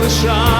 Не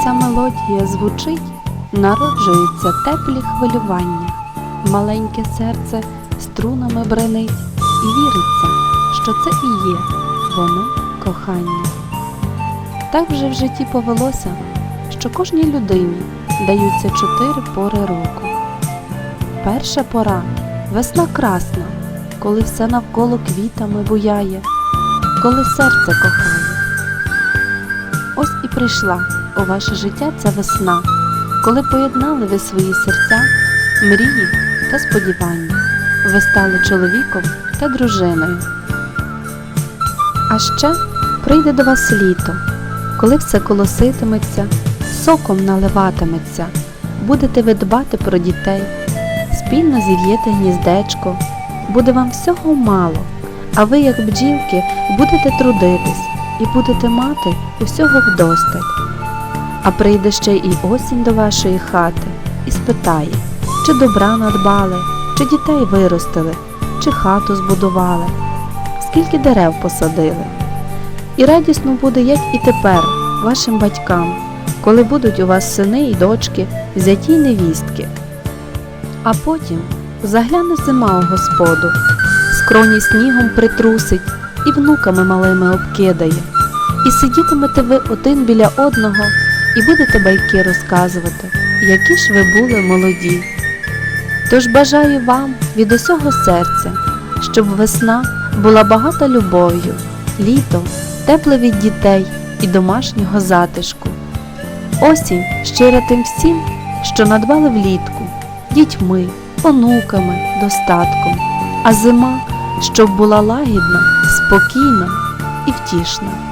Оця мелодія звучить, народжуються теплі хвилювання, маленьке серце струнами бренить і віриться, що це і є воно кохання. Так вже в житті повелося, що кожній людині даються чотири пори року. Перша пора весна красна, коли все навколо квітами буяє, коли серце кохає. Ось і прийшла у ваше життя ця весна, коли поєднали ви свої серця, мрії та сподівання. Ви стали чоловіком та дружиною. А ще прийде до вас літо, коли все колоситиметься, соком наливатиметься, будете ви дбати про дітей, спільно зів'єте гніздечко, буде вам всього мало, а ви, як бджілки, будете трудитись і будете мати усього вдосталь. А прийде ще і осінь до вашої хати і спитає, чи добра надбали, чи дітей виростили, чи хату збудували, скільки дерев посадили. І радісно буде, як і тепер, вашим батькам, коли будуть у вас сини і дочки, зяті й невістки. А потім загляне зима у господу, скроні снігом притрусить і внуками малими обкидає. І сидітимете ви один біля одного і будете байки розказувати, які ж ви були молоді. Тож бажаю вам від усього серця, щоб весна була багата любов'ю, літо тепле від дітей і домашнього затишку. Осінь щира тим всім, що надбали влітку, дітьми, онуками, достатком, а зима, щоб була лагідна, спокійна і втішна.